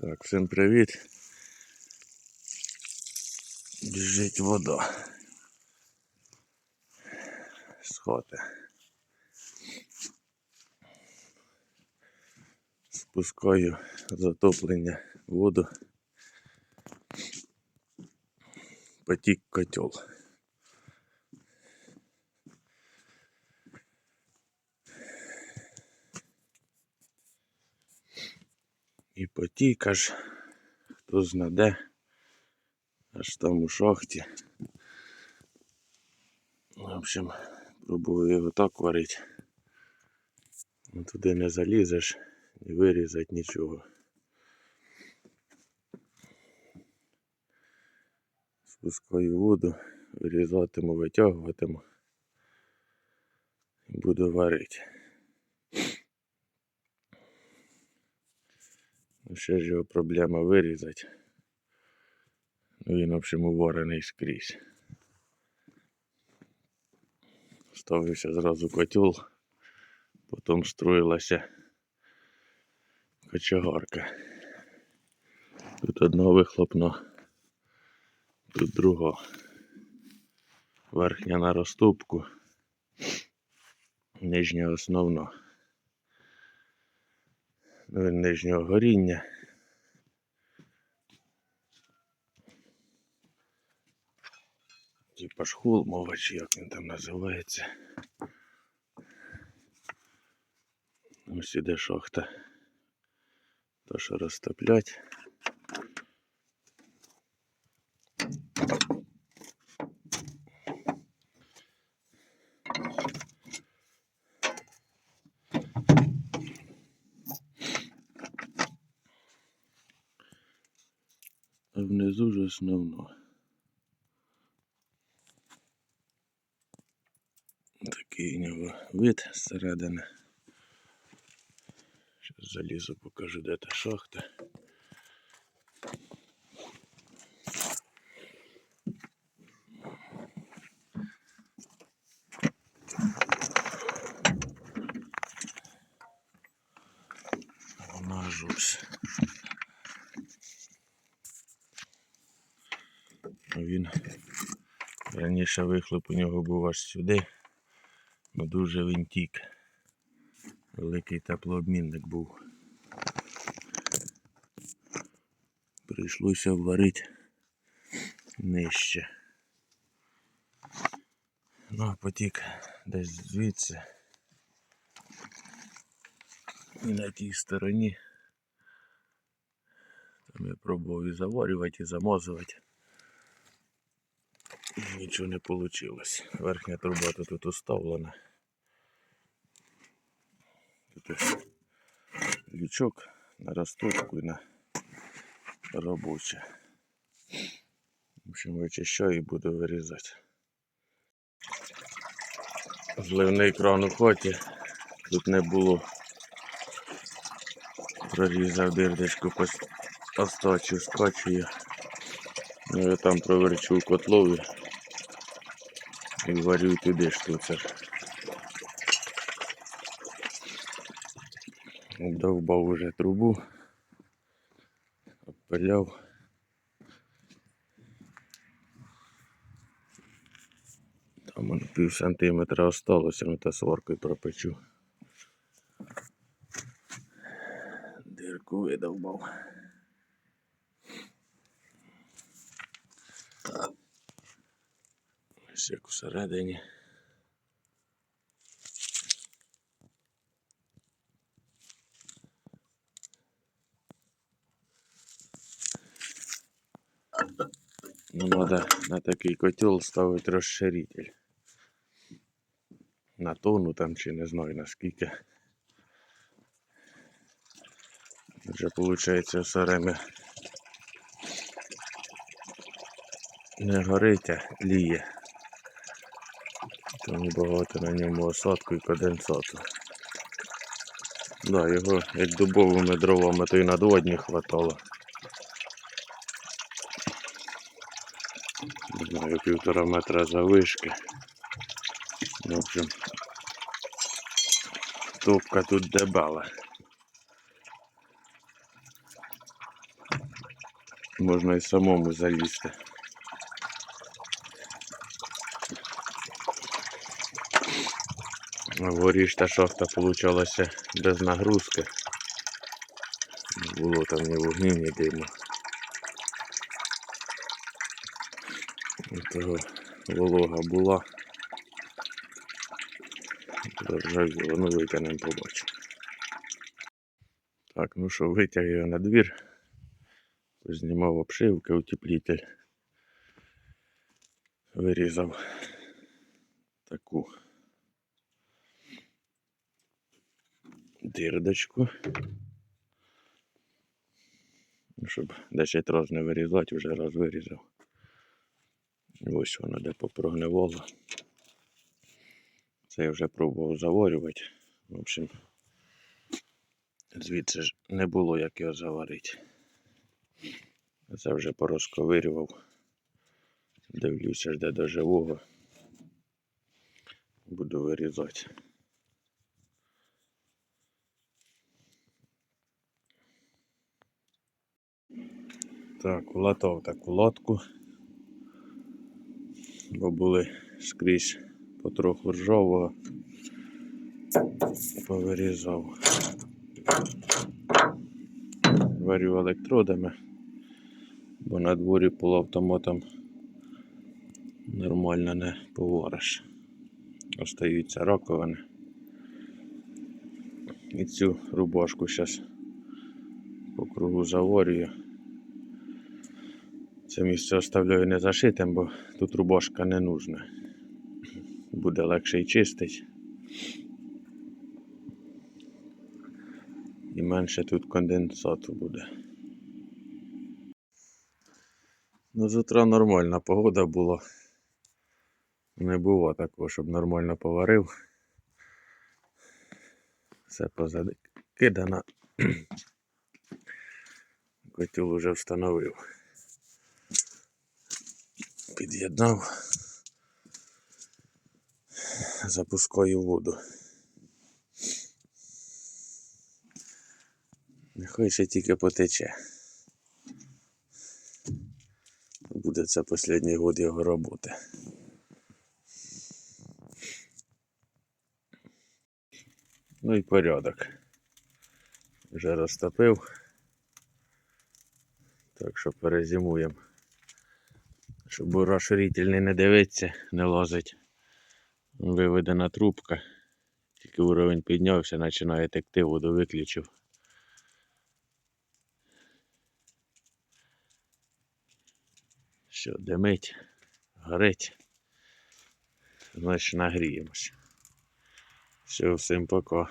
Так, всім привіт. Біжить вода. З хати. Спускаю затоплення воду. Потік котел. І потік аж хто знаде, аж там у шахті. В общем, пробую його так варити. Ну, Туди не залізеш, не вирізати нічого. Спускаю воду, вирізатиму, витягуватиму і буду варити. Ще ж його проблема вирізати. Ну, він, в общем, уварений скрізь. Ставився зразу котел, потім строїлася кочегарка. Тут одна вихлопна, тут друга. Верхня на розтопку, нижня основна. Нижнього горіння. Типа шхул, мова, чи як він там називається. Ось іде шахта. То, що розтоплять. А внизу ж основно. Такий у нього вид зсередини. Зараз залізу, покажу, де та шахта. Вона ж ось. А Він раніше вихлоп у нього був аж сюди, але дуже він тік. Великий теплообмінник був. Прийшлося варити нижче. Ну, а потік десь звідси. І на тій стороні. Там я пробував і заварювати, і замазувати. Нічого не вийшло. Верхня труба то тут уставлена. Тут лючок на розтопку і на робоче. В общем, вичищаю і буду вирізати. Зливний кран у хаті. Тут не було. Прорізав дирдочку, остачу, скачую. Ну я там проверчу котлові і варю туди штуцер. Обдовбав уже трубу, обпиляв. Там пів сантиметра осталося, ну та сваркою пропечу. Дирку видовбав. Ось як всередині. Ну, надо на такий котел ставити розширитель. На тонну там чи не знаю наскільки. Вже виходить все время не горить, а тліє. Тому багато на ньому осадку і конденсату. Да, його як дубовими дровами, то й на два дні хватало. Не знаю, півтора метра завишки. В общем, топка тут дебала. Можна і самому залізти. А Вгорі ж та шахта получалася без нагрузки. Не було там ні вогню, ні диму. Того волога була. Заржавіло, ну витягнемо побачимо. Так, ну що, витяг його на двір. Знімав обшивки, утеплитель. Вирізав таку дирдочку. Ну, Щоб 10 разів не вирізати, вже раз вирізав. Ось воно де попрогнивало. Це я вже пробував заварювати. В общем, звідси ж не було як його заварити. Це вже порозковирював. Дивлюся, ж де до живого. Буду вирізати. Так, улатав таку латку. Бо були скрізь потроху ржавого. Повирізав. Варю електродами, бо на дворі полуавтоматом нормально не повариш. Остаються раковини. І цю рубашку зараз по кругу заварюю. Це місце оставляю не зашитим, бо тут рубашка не нужна. Буде легше і чистить. І менше тут конденсату буде. Ну, з утра нормальна погода була. Не було такого, щоб нормально поварив. Все позакидано. Котел уже встановив. Під'єднав. Запускаю воду. Нехай ще тільки потече. Буде це останній год його роботи. Ну і порядок. Вже розтопив. Так що перезимуємо. Щоб розширительний не дивиться, не лазить. Виведена трубка. Тільки уровень піднявся, починає текти, воду виключив. Що, димить, горить. Значить нагріємось. Все, всім пока.